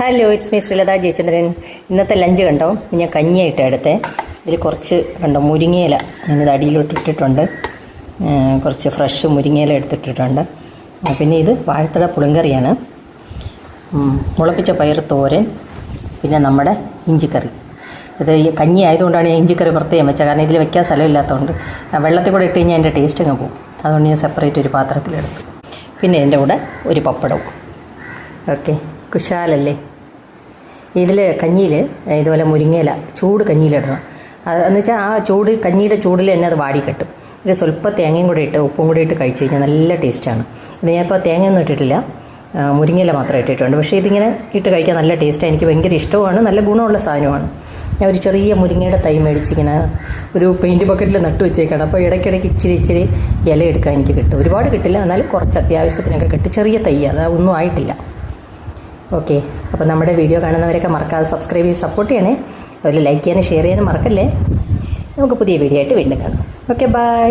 Hello it's me Sreelatha Jayachandran. ഇന്നത്തെ lunch കണ്ടോ? ഞാൻ കഞ്ഞിയായിട്ട് എടുത്തേ. ഇതിൽ കുറച്ച് കണ്ടോ മുരിങ്ങയില ഞാനിത് അടിയിലോട്ട് ഇട്ടിട്ടുണ്ട്. കുറച്ച് ഫ്രഷ് മുരിങ്ങയില എടുത്തിട്ടിട്ടുണ്ട്. പിന്നെ ഇത് വാഴത്തട പുളിങ്കറിയാണ്. മുളപ്പിച്ച പയർ തോരൻ പിന്നെ നമ്മുടെ ഇഞ്ചിക്കറി. ഇത് ഈ കഞ്ഞി ആയതുകൊണ്ടാണ് ഞാൻ ഇഞ്ചിക്കറി പ്രത്യേകം വെച്ചത്. കാരണം ഇതിൽ വെക്കാൻ സ്ഥലമില്ലാത്തതുകൊണ്ട്. വെള്ളത്തിൽ കൂടെ ഇട്ട് കഴിഞ്ഞാൽ എന്റെ ടേസ്റ്റ് അങ്ങ് പോകും. അതുകൊണ്ട് ഞാൻ സെപ്പറേറ്റ് ഒരു പാത്രത്തിലെടുത്തു. പിന്നെ എന്റെ കൂടെ ഒരു പപ്പടവും. ഓക്കെ കുശാലല്ലേ? ഇതിൽ കഞ്ഞിയിൽ ഇതുപോലെ മുരിങ്ങയില ചൂട് കഞ്ഞിയിലിടണം. അത് എന്ന് വെച്ചാൽ ആ ചൂട് കഞ്ഞിയുടെ ചൂടിൽ തന്നെ അത് വാടി കെട്ടും. ഇത് സ്വല്പം തേങ്ങയും കൂടി ഇട്ട് ഉപ്പും കൂടി ഇട്ട് കഴിച്ച് കഴിഞ്ഞാൽ നല്ല ടേസ്റ്റാണ്. ഇത് ഞാനിപ്പോൾ തേങ്ങയൊന്നും ഇട്ടിട്ടില്ല. മുരിങ്ങയില മാത്രം ഇട്ടിട്ടുണ്ട്. പക്ഷേ ഇതിങ്ങനെ ഇട്ട് കഴിക്കാൻ നല്ല ടേസ്റ്റാണ് എനിക്ക് ഭയങ്കര ഇഷ്ടമാണ് നല്ല ഗുണമുള്ള സാധനമാണ്. ഞാൻ ഒരു ചെറിയ മുരിങ്ങയുടെ തൈ മേടിച്ചിങ്ങനെ ഒരു പെയിന്റ് ബക്കറ്റിൽ നട്ട് വെച്ചേക്കാണ്. അപ്പോൾ ഇടയ്ക്കിടയ്ക്ക് ഇച്ചിരി ഇച്ചിരി ഇല എടുക്കാൻ എനിക്ക് കിട്ടും. ഒരുപാട് കിട്ടില്ല. എന്നാലും കുറച്ച് അത്യാവശ്യത്തിനൊക്കെ കിട്ടും. ചെറിയ തൈ. അത് ഒന്നും ആയിട്ടില്ല. ഓക്കെ അപ്പോൾ നമ്മുടെ വീഡിയോ കാണുന്നവരൊക്കെ മറക്കാതെ സബ്സ്ക്രൈബ് ചെയ്ത് സപ്പോർട്ട് ചെയ്യണേ. അതുപോലെ ലൈക്ക് ചെയ്യാനും ഷെയർ ചെയ്യാനും മറക്കല്ലേ? നമുക്ക് പുതിയ വീഡിയോ ആയിട്ട് വീണ്ടും കാണാം. Okay bye